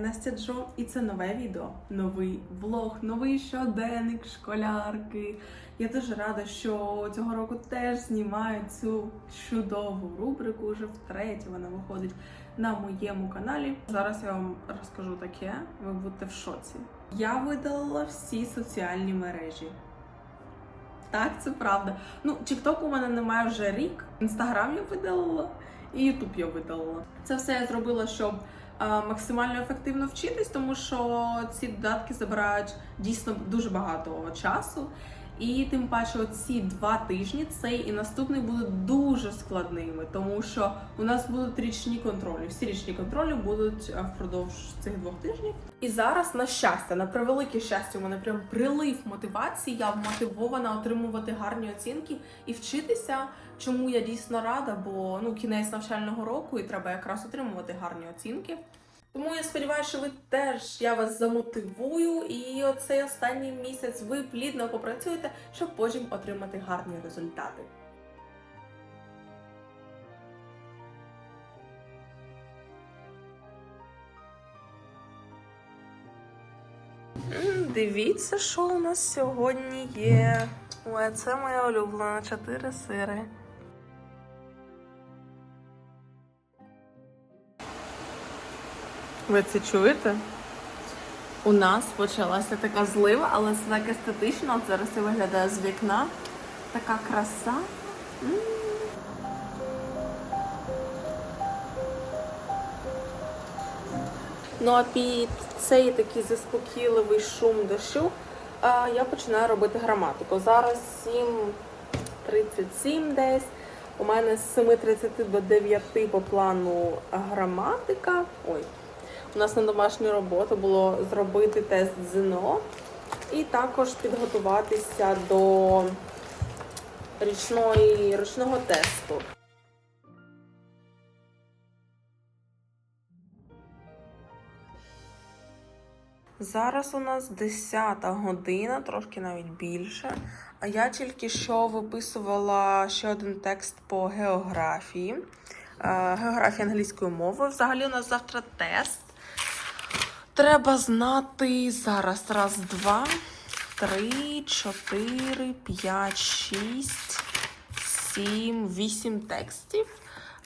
Настя Джо, і це нове відео, новий влог, новий щоденник школярки. Я дуже рада, що цього року теж знімаю цю чудову рубрику. Уже втретє вона виходить на моєму каналі. Зараз я вам розкажу таке, ви будете в шоці. Я видалила всі соціальні мережі. Так, це правда. Ну, TikTok у мене немає вже рік, Інстаграм я видалила і Ютуб я видалила. Це все я зробила, щоб максимально ефективно вчитись, тому що ці додатки забирають дійсно дуже багато часу. І тим паче, ці два тижні, цей і наступний будуть дуже складними, тому що у нас будуть річні контролі. Всі річні контролі будуть е, впродовж цих двох тижнів. І зараз, на щастя, на превелике щастя, у мене прям прилив мотивації. Я мотивована отримувати гарні оцінки і вчитися. Чому я дійсно рада, бо ну кінець навчального року і треба якраз отримувати гарні оцінки. Тому я сподіваюся, що ви теж я вас замотивую, і оцей останній місяць ви плідно попрацюєте, щоб потім отримати гарні результати. Дивіться, що у нас сьогодні є. Ой, це моя улюблена чотири сири. Ви це чуєте? У нас почалася така злива, але це так естетично. Зараз це виглядає з вікна. Така краса. Ну а під цей такий заспокійливий шум дощу я починаю робити граматику. Зараз 7.37 десь. У мене з 7.30 до 9 по плану граматика. Ой, у нас на домашню роботу було зробити тест ЗНО і також підготуватися до річної, річного тесту. Зараз у нас 10 година, трошки навіть більше. А я тільки що виписувала ще один текст по географії. Е, Географія англійською мовою. Взагалі у нас завтра тест. Треба знати зараз. Раз, два, три, чотири, п'ять, шість, сім, вісім текстів.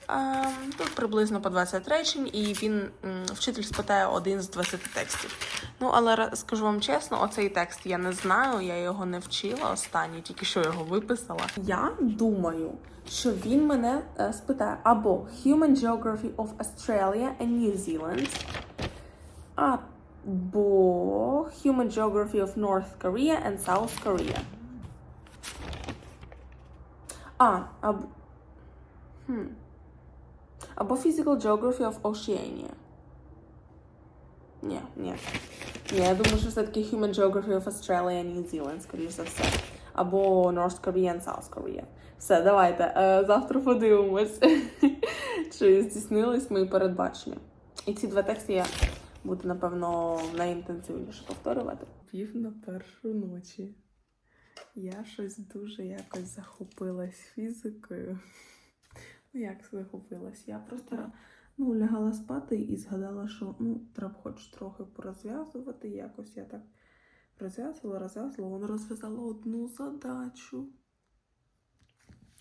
Ем, Тут приблизно по 20 речень, і він вчитель спитає один з 20 текстів. Ну, але скажу вам чесно, оцей текст я не знаю, я його не вчила останній, тільки що його виписала. Я думаю, що він мене е, спитає або Human Geography of Australia and New Zealand, або Human Geography of North Korea and South Korea. А, або... Хм. Або Physical Geography of Oceania. Ні, ні. Ні, я думаю, що все-таки Human Geography of Australia and New Zealand, скоріш за все. Або North Korea and South Korea. Все, давайте. Е, завтра подивимось, чи здійснились мої передбачення. І ці два тексти я буду, напевно, найінтенсивніше повторювати. Пів на першу ночі. Я щось дуже якось захопилась фізикою. Ну, як захопилась? Я просто ну, лягала спати і згадала, що ну, треба хоч трохи порозв'язувати. Якось я так розв'язувала, розв'язувала, воно розв'язала одну задачу.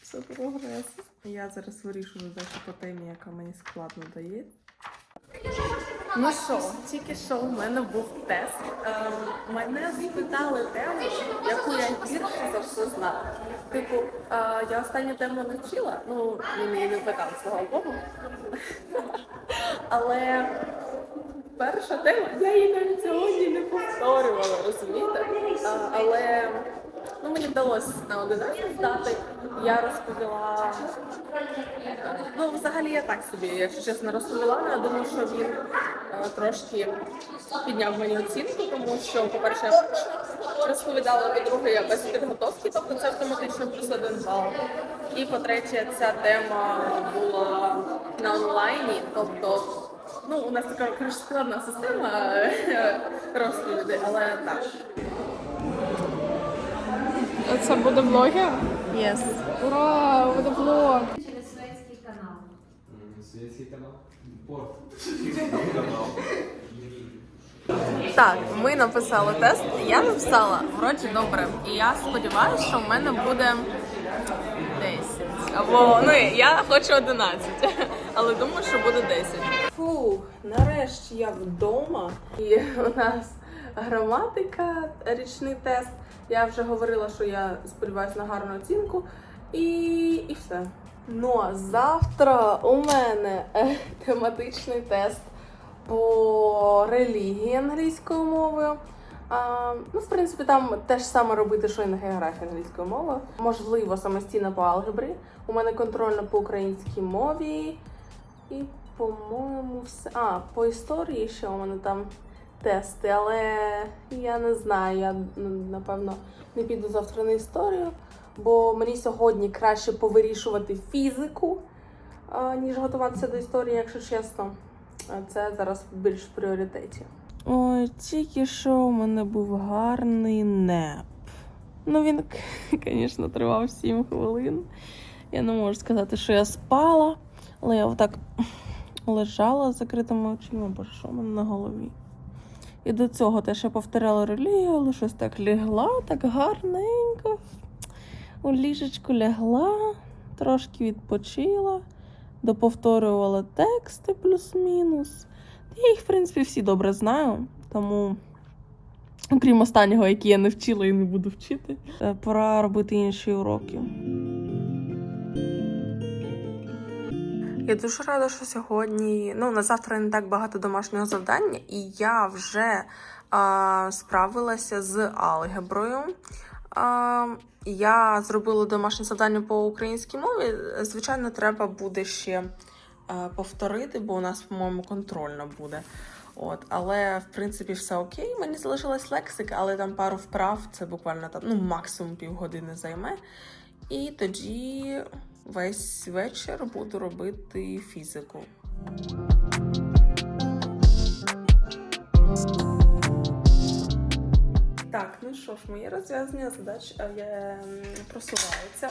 Це прогрес. Я зараз вирішу задачу по темі, яка мені складно дає. Ну що, тільки що в мене був тест. Ем, мене спитали тему, яку я гірше за все знала. Типу, е, я останню тему не вчила, ну він її не питав, слава Богу. Але перша тема, я її навіть сьогодні не повторювала, розумієте? А, але ну, мені вдалося на 11 здати. Я розповіла. Ну, взагалі я так собі, якщо чесно, розповіла. але Я думаю, що він е, трошки підняв мені оцінку, тому що, по-перше, я розповідала, по-друге, я без підготовки, тобто це автоматично плюс один бал. І по-третє, ця тема була на онлайні, тобто. Ну, у нас така коротше, складна система е, розповідей, але так. Це буде блогер? Yes. Ура, буде блог. через шведський канал. Світський канал. Так, ми написали тест. Я написала вроді добре. І я сподіваюся, що в мене буде 10. Або ну я хочу 11, але думаю, що буде 10. Фу, нарешті я вдома. І у нас граматика, річний тест. Я вже говорила, що я сподіваюся на гарну оцінку. І, і все. Ну а завтра у мене е, тематичний тест по релігії англійською мовою. А, ну, в принципі, там те ж саме робити, що і на географії англійською мовою. Можливо, самостійно по алгебрі. У мене контрольно по українській мові. І, по-моєму, все. А, по історії ще у мене там тести, але я не знаю, я напевно не піду завтра на історію, бо мені сьогодні краще повирішувати фізику, ніж готуватися до історії, якщо чесно. Це зараз більш в пріоритеті. Ой, тільки що у мене був гарний неп. Ну, він, звісно, тривав 7 хвилин. Я не можу сказати, що я спала, але я отак лежала з закритими очима, бо що в мене на голові. І до цього теж я повторяла релігію, але щось так лягла, так гарненько. У ліжечку лягла, трошки відпочила, доповторювала тексти плюс-мінус. Я їх, в принципі, всі добре знаю, тому, окрім останнього, який я не вчила і не буду вчити, е, пора робити інші уроки. Я дуже рада, що сьогодні, ну, на завтра не так багато домашнього завдання, і я вже а, справилася з алгеброю. А, я зробила домашнє завдання по українській мові. Звичайно, треба буде ще е, повторити, бо у нас, по-моєму, контрольно буде. От, але в принципі все окей. Мені залишилась лексика, але там пару вправ, це буквально там ну максимум півгодини займе. І тоді весь вечір буду робити фізику. Так, ну що ж, моє розв'язання задач е, просувається.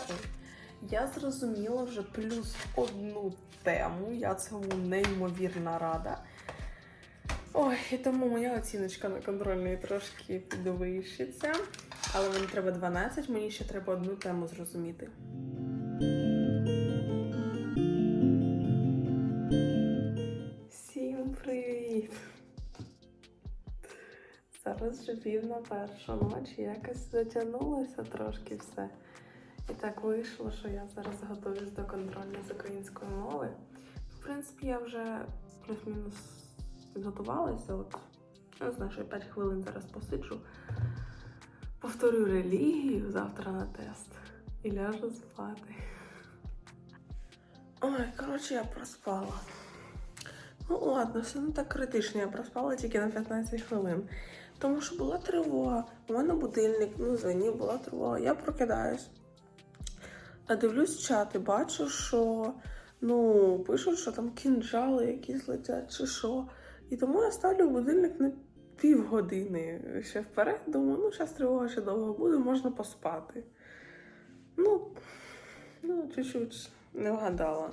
Я зрозуміла вже плюс одну тему. Я цьому неймовірно рада. Ой, і тому моя оціночка на контрольній трошки підвищиться. Але мені треба 12, мені ще треба одну тему зрозуміти. Всім привіт! Зараз вже пів на першу ночі, якось затягнулося трошки все. І так вийшло, що я зараз готуюсь до контрольної з української мови. В принципі, я вже плюс-мінус підготувалася. От, я не знаю, що я 5 хвилин зараз посиджу. Повторю релігію завтра на тест і ляжу спати. Ой, коротше, я проспала. Ну ладно, все не так критично, я проспала тільки на 15 хвилин. Тому що була тривога. У мене будильник, ну дзвонив, була тривога. Я прокидаюсь. А дивлюсь чати, бачу, що ну, пишуть, що там кінжали якісь летять чи що. І тому я ставлю будильник на півгодини ще вперед. Думаю, ну зараз тривога ще довго буде, можна поспати. Ну, ну, чуть-чуть не вгадала.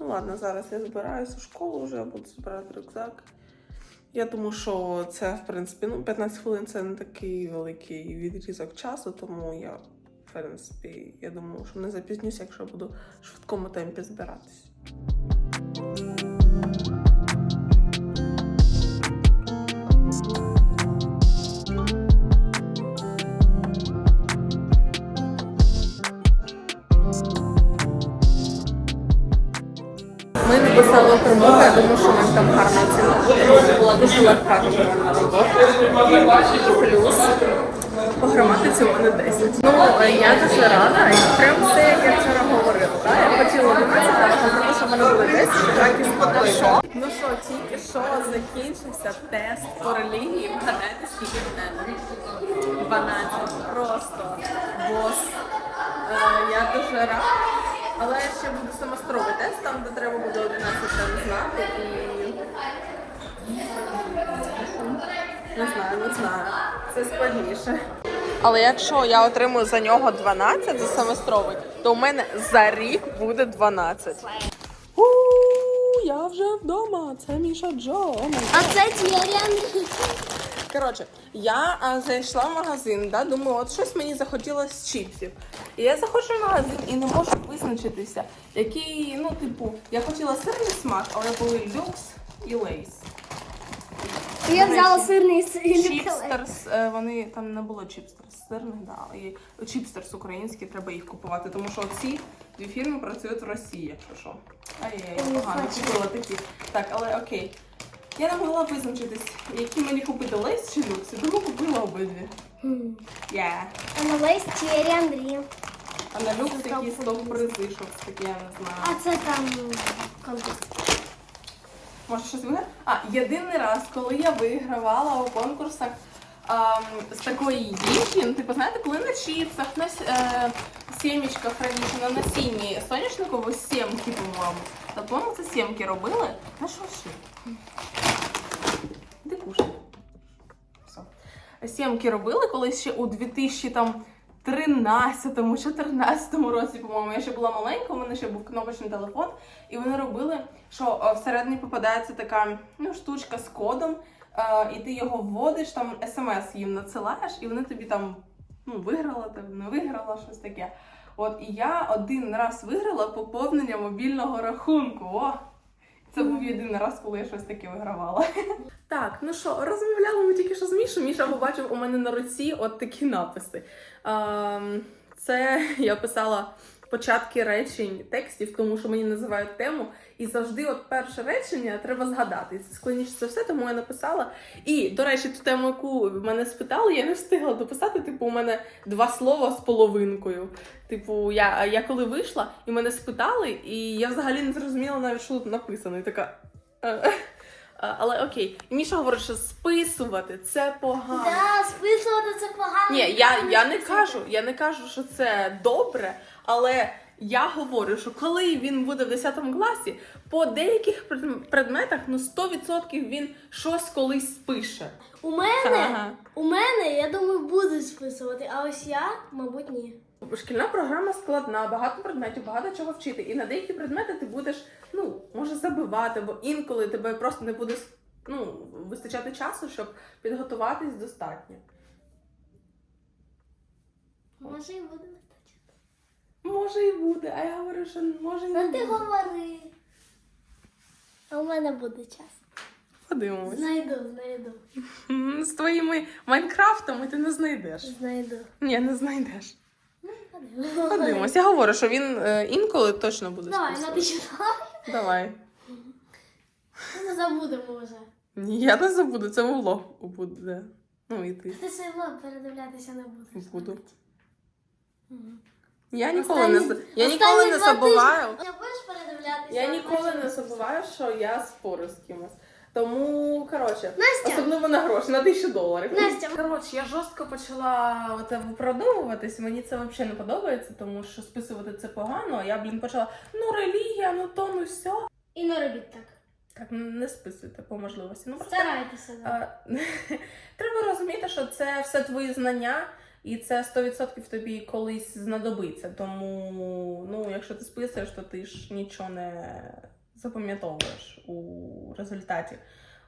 Ну ладно, зараз я збираюся в школу вже, буду збирати рюкзак. Я думаю, що це, в принципі, ну, 15 хвилин це не такий великий відрізок часу, тому я, в принципі, я думаю, що не запізнюся, якщо буду в швидкому темпі збиратись. Написали промову, я думаю, що нам там гарна буде. Була дуже легка робота. Плюс по граматиці у мене 10. Ну, я дуже рада, і прям все, як я вчора говорила. Да? Я хотіла 11, але тому що в мене було 10, так і сподобалося. Ну що, тільки що закінчився тест по релігії. Вгадайте, скільки в мене? 12. Просто бос. Е, я дуже рада. Але ще буде семестровий тест, там де треба буде 11 тем знати і. Не знаю, не знаю. Це складніше. Але якщо я отримую за нього 12 за семестровий, то у мене за рік буде 12. У, я вже вдома. Це Міша Джо. О А це Тєрян. Коротше, я а, зайшла в магазин, да, думаю, от щось мені захотілося чіпсів. І я заходжу в магазин і не можу визначитися, який, ну, типу, я хотіла сирний смак, але були люкс і лейс. Я взяла сирний. Чіпстерс, е, вони там не було чіпстерс сирних, да, і чіпстерс українські, треба їх купувати, тому що ці дві фірми працюють в Росії, якщо що. Ай-яй, погано купила такі. Так, але окей. Я не могла визначитись, які мені купити лейс чи люкс, і тому купила обидві. Yeah. А на лейс Тєрян Дрім. А на люкс топ топ-призи, щось таке, я не знаю. А це там конкурс. Може щось виграти? А, єдиний раз, коли я вигравала у конкурсах ам, з такої їжі, ну, типу, знаєте, коли на чіпсах, на с- е, сімечках раніше, на насінні соняшникової сімки, по-моєму. Та, по-моєму, це сімки робили. На що ще? Кушай? Все. Сімки робили колись ще у 2013 14 році, по-моєму, я ще була маленька, у мене ще був кнопочний телефон, і вони робили, що е, всередині попадається така ну, штучка з кодом, е, і ти його вводиш, там смс їм надсилаєш, і вони тобі там ну, виграла, не виграла, щось таке. От і я один раз виграла поповнення мобільного рахунку. О! Це був єдиний раз, коли я щось таке вигравала. Так, ну що, розмовляли ми тільки що з Мішою. Міша побачив у мене на руці от такі написи. Ем, це я писала початки речень текстів, тому що мені називають тему. І завжди, от перше речення треба згадати. І Це складніше це все, тому я написала. І, до речі, ту тему, яку мене спитали, я не встигла дописати. Типу, у мене два слова з половинкою. Типу, я, я коли вийшла, і мене спитали, і я взагалі не зрозуміла навіть, що тут написано. І така. «Е, Але окей, і Міша говорить, що списувати це погано. Да, списувати це погано. Ні, я, я не кажу, я не кажу, що це добре, але я говорю, що коли він буде в 10 класі, по деяких предметах ну 100% він щось колись спише. У мене, Ага. у мене, я думаю, будуть списувати, а ось я, мабуть, ні. Шкільна програма складна, багато предметів, багато чого вчити. І на деякі предмети ти будеш, ну, може, забивати, бо інколи тебе просто не буде ну, вистачати часу, щоб підготуватись достатньо. Може і буде. Може і буде, а я говорю, що може і не Ну ти буде. говори. А у мене буде час. Подивимось. Знайду, знайду, М, З твоїми майнкрафтами ти не знайдеш. знайду. Ні, не знайдеш. Ну, подивимось. Подивимось. Я говорю, що він е, інколи точно буде. Давай, списувати. ну. Давай. Ми забудемо вже. Ні, я не забуду, це влог буде. Ну і ти. Ти цей влог передивлятися не будеш. Буду. Мгм. Я ніколи не я ніколи не забуваю. Не будеш передивлятися? Я ніколи не забуваю, що я спорю з кимось. Тому, коротше, Настя! особливо на гроші, на тисячу доларів. Настя! Коротше, я жорстко почала оце виправдовуватись. Мені це взагалі не подобається, тому що списувати це погано. Я, блін, почала, ну релігія, ну то, ну сьо. І не робіть так. Так, ну, не списуйте по можливості. Ну просто Старайтеся. да. а, треба розуміти, що це все твої знання, і це 100% тобі колись знадобиться. Тому, ну, якщо ти списуєш, то ти ж нічого не запам'ятовуєш у результаті.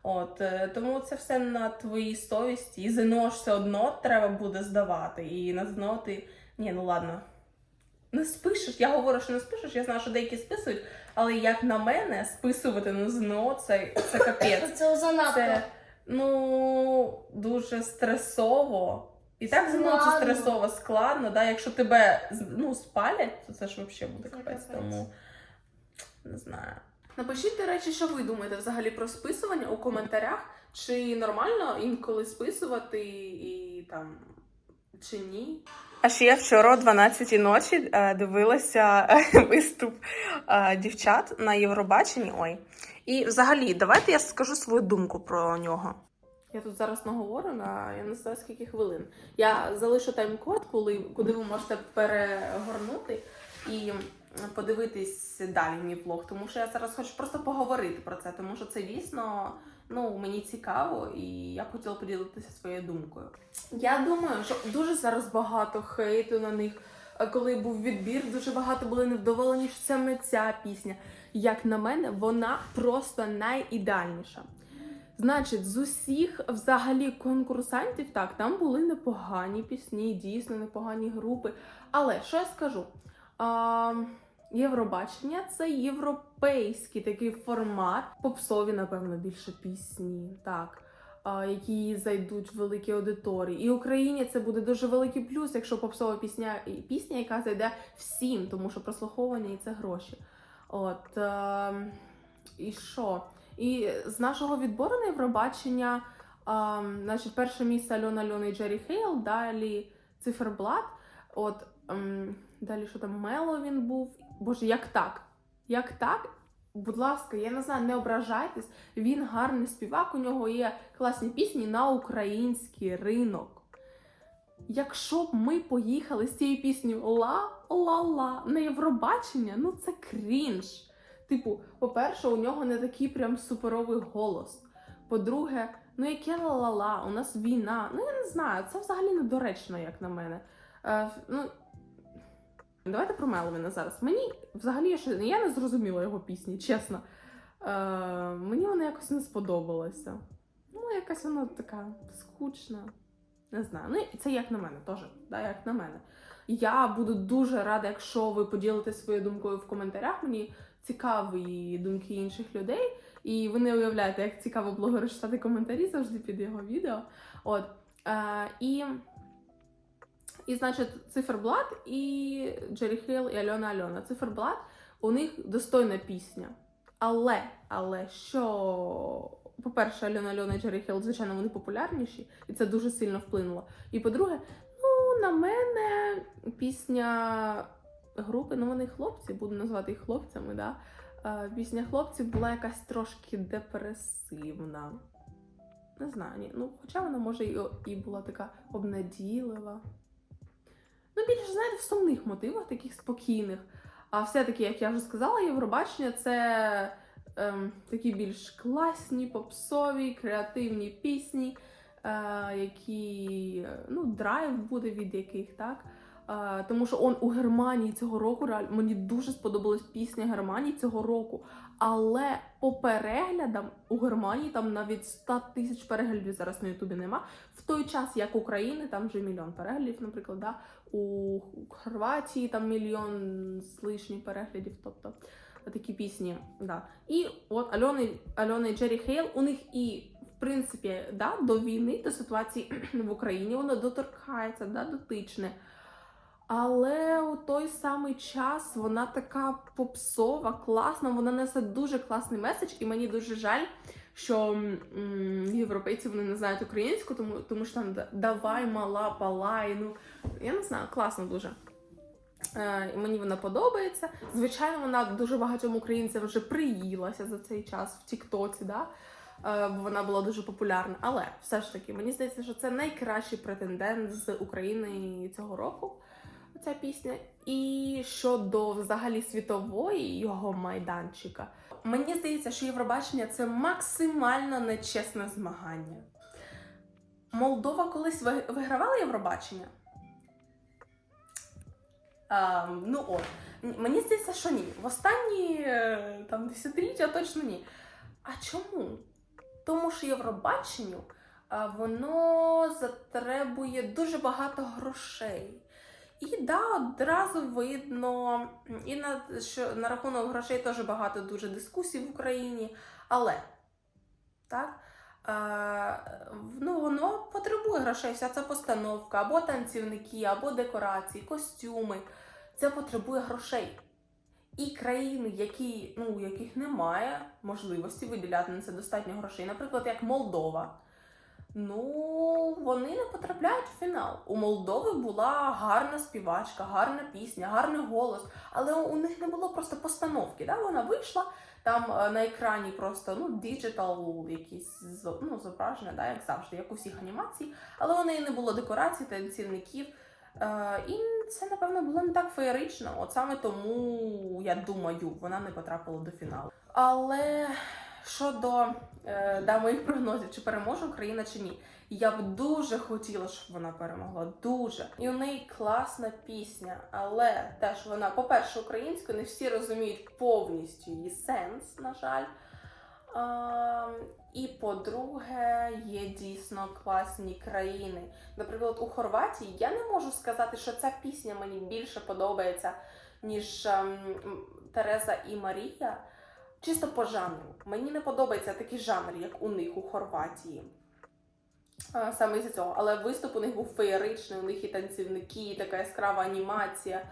От е, тому це все на твоїй совісті. І ЗНО ж все одно треба буде здавати. І на ЗНО ти. Ні, ну ладно. Не спишеш. Я говорю, що не спишеш. Я знаю, що деякі списують, але як на мене, списувати на ЗНО це, це капець. Це занадто. Це ну дуже стресово. І так ЗНО це Складно. стресово складно. Да? Якщо тебе ну, спалять, то це ж взагалі буде Це капець. капець. Тому не знаю. Напишіть, до речі, що ви думаєте взагалі про списування у коментарях. Чи нормально інколи списувати і там чи ні? А ще я вчора о 12 ночі е, дивилася виступ е, дівчат на Євробаченні. Ой. І взагалі, давайте я скажу свою думку про нього. Я тут зараз наговорю на я не знаю скільки хвилин. Я залишу тайм-код, коли, куди ви можете перегорнути і подивитись далі мій влог. Тому що я зараз хочу просто поговорити про це, тому що це дійсно ну, мені цікаво, і я хотіла поділитися своєю думкою. Я думаю, що дуже зараз багато хейту на них. коли був відбір, дуже багато були невдоволені, що саме ця пісня. Як на мене, вона просто найідеальніша. Значить, з усіх взагалі конкурсантів, так, там були непогані пісні, дійсно непогані групи. Але що я скажу? А, Євробачення це європейський такий формат. Попсові, напевно, більше пісні, так, а, які зайдуть в великі аудиторії. І Україні це буде дуже великий плюс, якщо попсова пісня, пісня, яка зайде всім, тому що прослуховування і це гроші. От е, і що? І з нашого відбору на Євробачення, а, значить, перше місце Альона Альона і Джері Хейл, далі Циферблат. От ем, далі що там Мело він був. Боже, як так? Як так? Будь ласка, я не знаю, не ображайтесь. Він гарний співак, у нього є класні пісні на український ринок. Якщо б ми поїхали з цією піснею ла-ла-ла на Євробачення, ну це крінж. Типу, по-перше, у нього не такий прям суперовий голос. По-друге, ну яке ла-ла-ла, у нас війна. Ну я не знаю, це взагалі недоречно, як на мене. Е, ну, давайте про Меловіна зараз. Мені взагалі я не зрозуміла його пісні, чесно. Е, мені вона якось не сподобалася. Ну, якась вона така скучна. Не знаю. Ну, це як на мене теж. Да, як на мене. Я буду дуже рада, якщо ви поділитесь своєю думкою в коментарях. Мені цікаві думки інших людей. І ви не уявляєте, як цікаво блогеру читати коментарі завжди під його відео. От. Е, і, і, значить, циферблат і Джері Хейл і Альона Альона. Циферблат у них достойна пісня. Але, але що, по-перше, Альона Альона і Джері Хейл, звичайно, вони популярніші, і це дуже сильно вплинуло. І по-друге, ну, на мене пісня групи, ну вони хлопці, буду назвати їх хлопцями, да? Пісня хлопців була якась трошки депресивна. Не знаю, ні. Ну, хоча вона може і, і була така обнадійлива. Ну, більше, знаєте, в сумних мотивах, таких спокійних. А все-таки, як я вже сказала, Євробачення це ем, такі більш класні, попсові, креативні пісні, е, які ну, драйв буде від яких, так? Тому що он у Германії цього року реально мені дуже сподобалась пісня Германії цього року. Але по переглядам у Германії там навіть 100 тисяч переглядів зараз на Ютубі нема. В той час, як України, там вже мільйон переглядів, наприклад, да? у Хорватії там мільйон з лишнім переглядів. Тобто такі пісні. Да. І от Альона, Альона і Джері Хейл, у них і. В принципі, да, до війни, до ситуації в Україні воно доторкається, да, дотичне. Але у той самий час вона така попсова, класна, вона несе дуже класний меседж, і мені дуже жаль, що європейці вони не знають українську, тому, тому що там давай мала палай. Ну я не знаю, класно дуже. Е, мені вона подобається. Звичайно, вона дуже багатьом українцям вже приїлася за цей час в Тіктоці, да? е, бо вона була дуже популярна. Але все ж таки, мені здається, що це найкращий претендент з України цього року. Ця пісня. І щодо взагалі світової його майданчика, мені здається, що Євробачення це максимально нечесне змагання. Молдова колись вигравала Євробачення? А, ну от, мені здається, що ні. В останні е, там десятиліття точно ні. А чому? Тому що Євробаченню воно затребує дуже багато грошей. І да, одразу видно, і на, що на рахунок грошей теж багато дуже дискусій в Україні. Але так, е, ну, воно потребує грошей, вся ця постановка, або танцівники, або декорації, костюми. Це потребує грошей. І країни, які, ну, у яких немає можливості виділяти на це достатньо грошей, наприклад, як Молдова. Ну, вони не потрапляють в фінал. У Молдови була гарна співачка, гарна пісня, гарний голос, але у них не було просто постановки. Да? Вона вийшла там е, на екрані просто ну, діджитал, якісь ну, зображення, да, як завжди, як у всіх анімацій, але у неї не було декорацій, танцівників. Е, і це, напевно, було не так феєрично. От саме тому, я думаю, вона не потрапила до фіналу. Але щодо е, да, моїх прогнозів, чи переможе Україна чи ні. Я б дуже хотіла, щоб вона перемогла. Дуже. І у неї класна пісня, але теж вона, по-перше, українською, не всі розуміють повністю її сенс, на жаль. А, і по-друге, є дійсно класні країни. Наприклад, у Хорватії я не можу сказати, що ця пісня мені більше подобається, ніж ем, м, Тереза і Марія. Чисто по жанру. Мені не подобається такий жанр, як у них у Хорватії. Саме із цього. Але виступ у них був феєричний, у них і танцівники, і така яскрава анімація.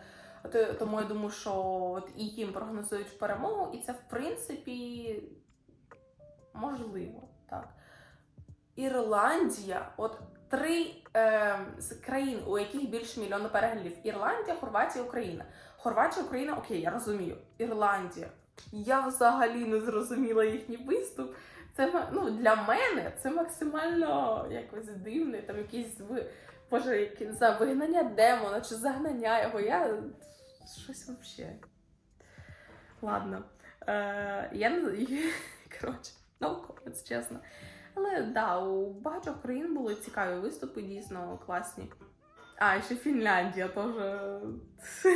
Тому я думаю, що от і їм прогнозують перемогу, і це в принципі можливо. Так. Ірландія, от три е, з країн, у яких більше мільйона переглядів: Ірландія, Хорватія, Україна. Хорватія, Україна, окей, я розумію. Ірландія. Я взагалі не зрозуміла їхній виступ. Це ну, для мене це максимально якось дивне, там якісь. Боже, які вигнання демона чи загнання його. Я щось взагалі. Ладно. Е, я не коротше, no comments, чесно. Але да, у багатьох країн були цікаві виступи, дійсно класні. А, ще Фінляндія теж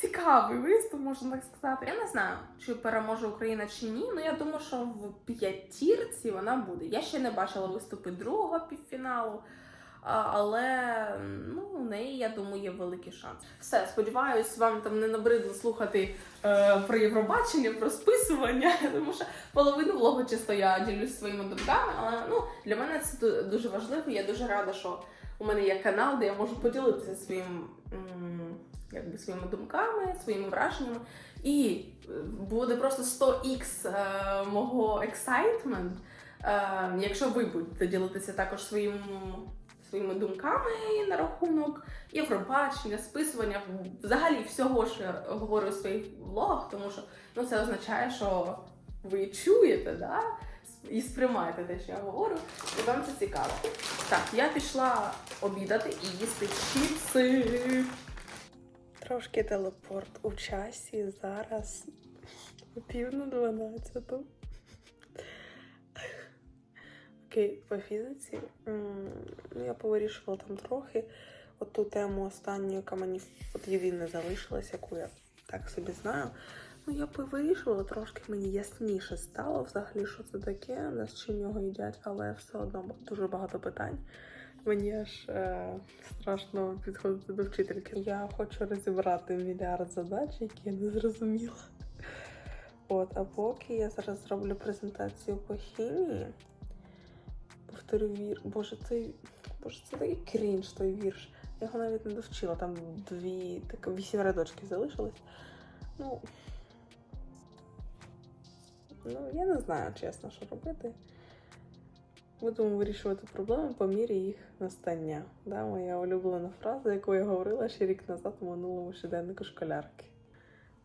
цікавий виступ, можна так сказати. Я не знаю, чи переможе Україна чи ні. Ну я думаю, що в п'ятірці вона буде. Я ще не бачила виступи другого півфіналу. Але ну, у неї, я думаю, є великий шанс. Все, сподіваюсь, вам там не набридло слухати е, про Євробачення, про списування, тому що половину влогу чисто я ділюсь своїми думками. Але ну, для мене це дуже важливо. Я дуже рада, що у мене є канал, де я можу поділитися своїм, якби, своїми думками, своїми враженнями. І е, буде просто 100х е, мого excitement, е, якщо ви будете ділитися також своїм, своїми думками на рахунок Євробачення, списування, взагалі всього, що я говорю у своїх влогах, тому що ну, це означає, що ви чуєте, да? і сприймаєте те, що я говорю, і вам це цікаво. Так, я пішла обідати і їсти чіпси. Трошки телепорт у часі зараз пів на дванадцяту. Окей, по фізиці. Ну, я повирішувала там трохи. От ту тему останню, яка мені от єдине залишилась, яку я так собі знаю. Ну, я повирішувала трошки, мені ясніше стало взагалі, що це таке, з чим його їдять, але все одно дуже багато питань. Мені аж е, страшно підходити до вчительки. Я хочу розібрати мільярд задач, які я не зрозуміла. От, а поки я зараз зроблю презентацію по хімії. Повторю вір. Боже, цей. Боже, це такий крінж той вірш. Я його навіть не довчила. Там дві, так, вісім рядочків залишилось. Ну. Ну, я не знаю, чесно, що робити. Будемо вирішувати проблеми по мірі їх настання. Да, моя улюблена фраза, яку я говорила ще рік назад у минулому щоденнику школярки.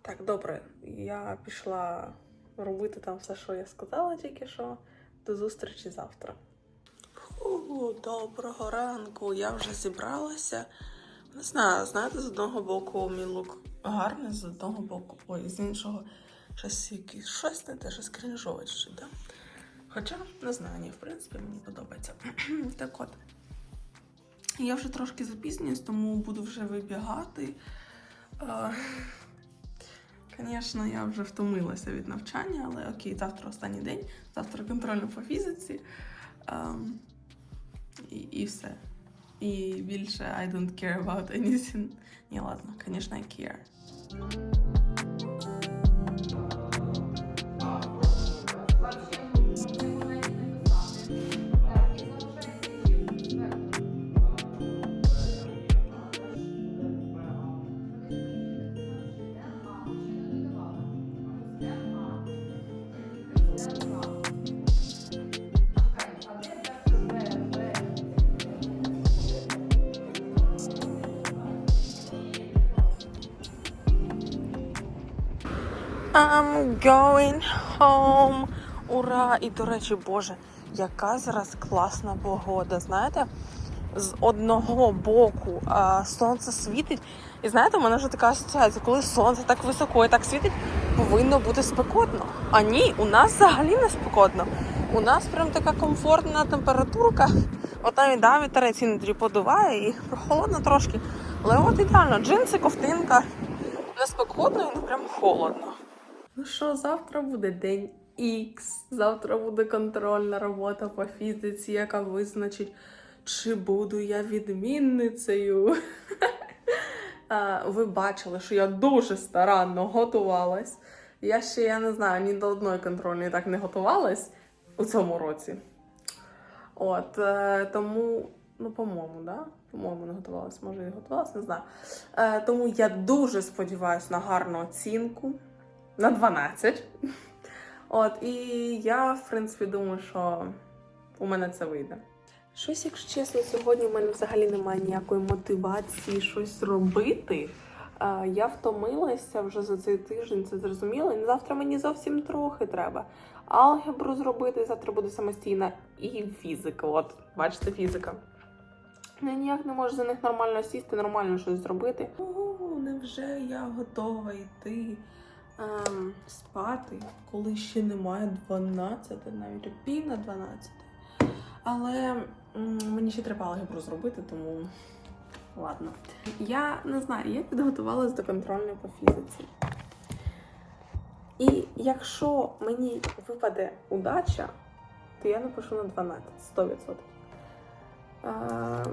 Так, добре, я пішла робити там все, що я сказала тільки що. До зустрічі завтра. Фу, доброго ранку. Я вже зібралася. Не знаю, знаєте, з одного боку мій лук гарний, з одного боку, ой, з іншого щось якесь щось не те, щось крінжове да? Хоча, не знаю, ні, в принципі, мені подобається. так от. Я вже трошки запізнююсь, тому буду вже вибігати. Звісно, я вже втомилася від навчання, але окей, завтра останній день, завтра контрольно по фізиці. І, і все. І більше I don't care about anything. Ні, ладно, звісно, I care. Going home. Ура! І до речі, Боже, яка зараз класна погода. Знаєте, з одного боку а, сонце світить. І знаєте, у мене вже така асоціація, коли сонце так високо і так світить, повинно бути спекотно. А ні, у нас взагалі не спекотно. У нас прям така комфортна температурка. От навіть да, вітерець іноді подуває і прохолодно трошки. Але от ідеально, джинси, ковтинка. Не спекотно і не прям холодно. Ну що, завтра буде день X. Завтра буде контрольна робота по фізиці, яка визначить, чи буду я відмінницею. Ви бачили, що я дуже старанно готувалась. Я ще, я не знаю, ні до одної контрольної так не готувалась у цьому році. От, е, тому, ну, по-моєму, да? По-моєму, не готувалась, може і готувалась, не знаю. Е, тому я дуже сподіваюся на гарну оцінку на 12. От, і я, в принципі, думаю, що у мене це вийде. Щось, якщо чесно, сьогодні в мене взагалі немає ніякої мотивації щось робити. Я втомилася вже за цей тиждень, це зрозуміло. І завтра мені зовсім трохи треба. Алгебру зробити, завтра буде самостійна і фізика. От, бачите, фізика. Я ніяк не можу за них нормально сісти, нормально щось зробити. О, невже я готова йти ем, спати, коли ще немає 12, навіть пів на 12. Але мені ще треба алгебру зробити, тому ладно. Я не знаю, я підготувалась до контрольної по фізиці. І якщо мені випаде удача, то я напишу на 12, 100%. А,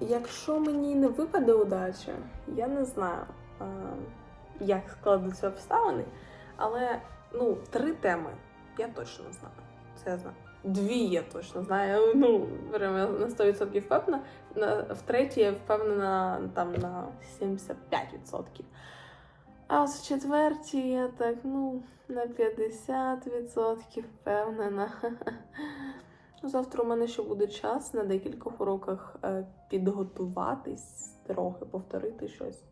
якщо мені не випаде удача, я не знаю, а, як складуться обставини, але ну, три теми я точно знаю. Це я знаю. Дві я точно знаю. Ну, прям на 100% впевнена. На, в третій я впевнена там на 75%. А в четвертій я так, ну, на 50% впевнена. Завтра у мене ще буде час на декількох уроках е, підготуватись, трохи повторити щось.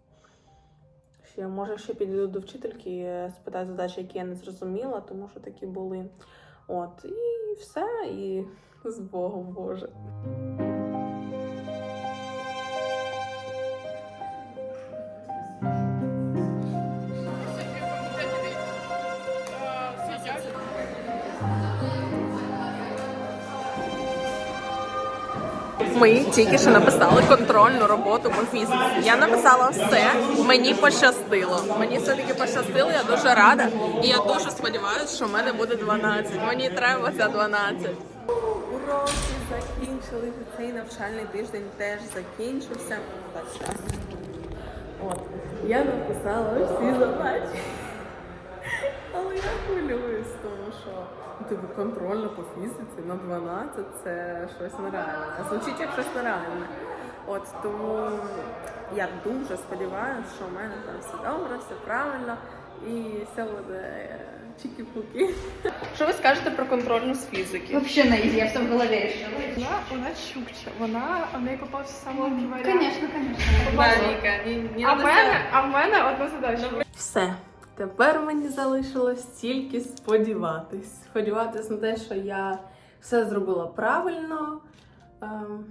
Ще, може, ще підійду до вчительки, е, спитаю задачі, які я не зрозуміла, тому що такі були. От, і все, і з Богом Боже. Ми тільки що написали контрольну роботу по фізиці. Я написала все, мені пощастило. Мені все-таки пощастило, я дуже рада. І я дуже сподіваюся, що в мене буде 12. Мені треба ця 12. Уроки закінчилися. Цей навчальний тиждень теж закінчився. От, я написала всі задачі. Але я хвилююсь, тому що типу, контрольно по фізиці на 12 це щось нереальне. Звучить як щось нереальне. От тому я дуже сподіваюся, що в мене там все добре, все правильно і все буде е, чікі-пуки. Що ви скажете про контрольну з фізики? Вообще на я все в голове решила. Вона, вона чукча. Вона в неї попався. Конечно, конечно. Віка, ні, ні А в мене, а в мене одна задача. Все. Тепер мені залишилось тільки сподіватись. Сподіватись на те, що я все зробила правильно. Ем,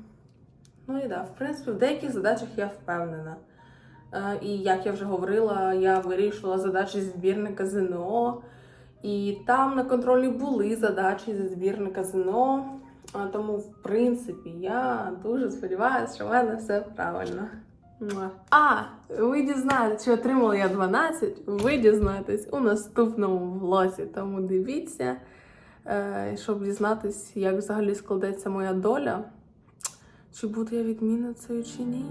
ну і да, в принципі, в деяких задачах я впевнена. Е, і як я вже говорила, я вирішувала задачі зі збірника ЗНО. І там на контролі були задачі зі збірника ЗНО. Тому, в принципі, я дуже сподіваюся, що в мене все правильно. А, ви дізнаєтесь, чи отримала я 12, ви дізнаєтесь у наступному влозі. Тому дивіться, е, щоб дізнатись, як взагалі складеться моя доля. Чи буду я відмінницею чи ні.